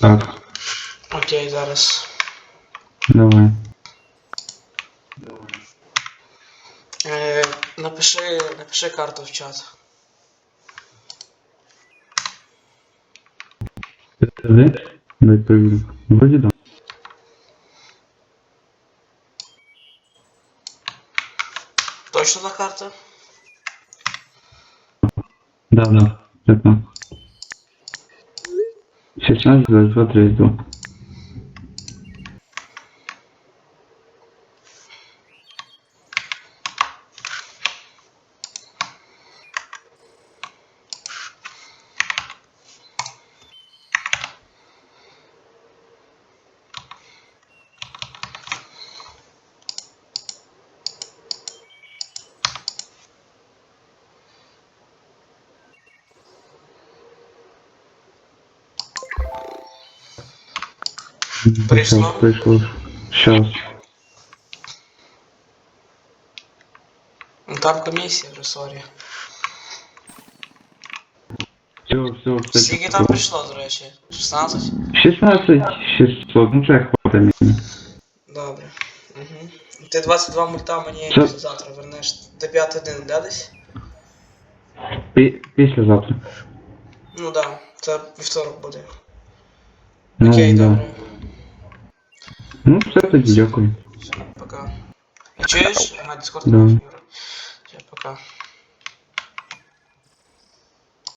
Так, Окей, зараз. давай. Е, напиши, напиши карту в чат. Скажи. Дай проверю. Вроде да. Точно на карта? Да, да. Это. 16, 22, 32. Пришло? Сейчас, пришло. Сейчас. Ну там комісія вже, сорі. Все, все, кстати. Скільки там прийшло, до речі? 16? 16 600, ну це хватає мені. Добре. Угу. Ти 22 мульта мені Це- завтра вернеш. Ти 5 один, да, десь? Пі- Післязавтра. Ну да, це вівторок буде. Ну, Окей, да. добре. Ну, все тоді, дякую. Все, пока. Чуєш? Ага, дискорд Да. Все, пока.